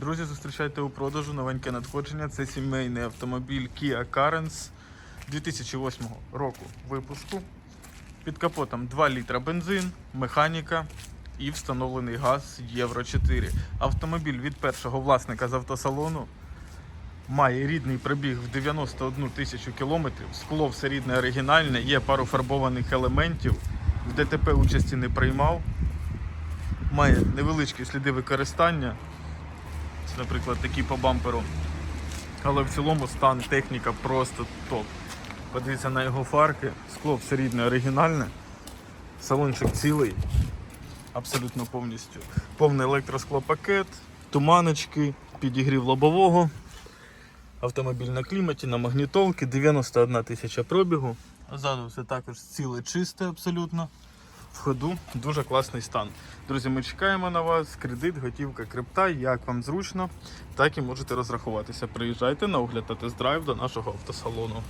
Друзі, зустрічайте у продажу новеньке надходження. Це сімейний автомобіль Kia Carens 2008 року випуску. Під капотом 2 літра бензин, механіка і встановлений газ Євро 4. Автомобіль від першого власника з автосалону має рідний пробіг в 91 тисячу кілометрів. Скло все рідне оригінальне, є пару фарбованих елементів. В ДТП участі не приймав. Має невеличкі сліди використання. Наприклад, такі по бамперу. Але в цілому стан техніка просто топ. Подивіться на його фарки, скло все рідне оригінальне, салончик цілий, абсолютно повністю. Повний електросклопакет, туманочки, підігрів лобового. Автомобіль на кліматі, на магнітолки, 91 тисяча пробігу. Ззаду все також ціле чисте абсолютно. В ходу дуже класний стан. Друзі, ми чекаємо на вас. Кредит, готівка, крипта. Як вам зручно, так і можете розрахуватися. Приїжджайте на огляд та тест-драйв до нашого автосалону.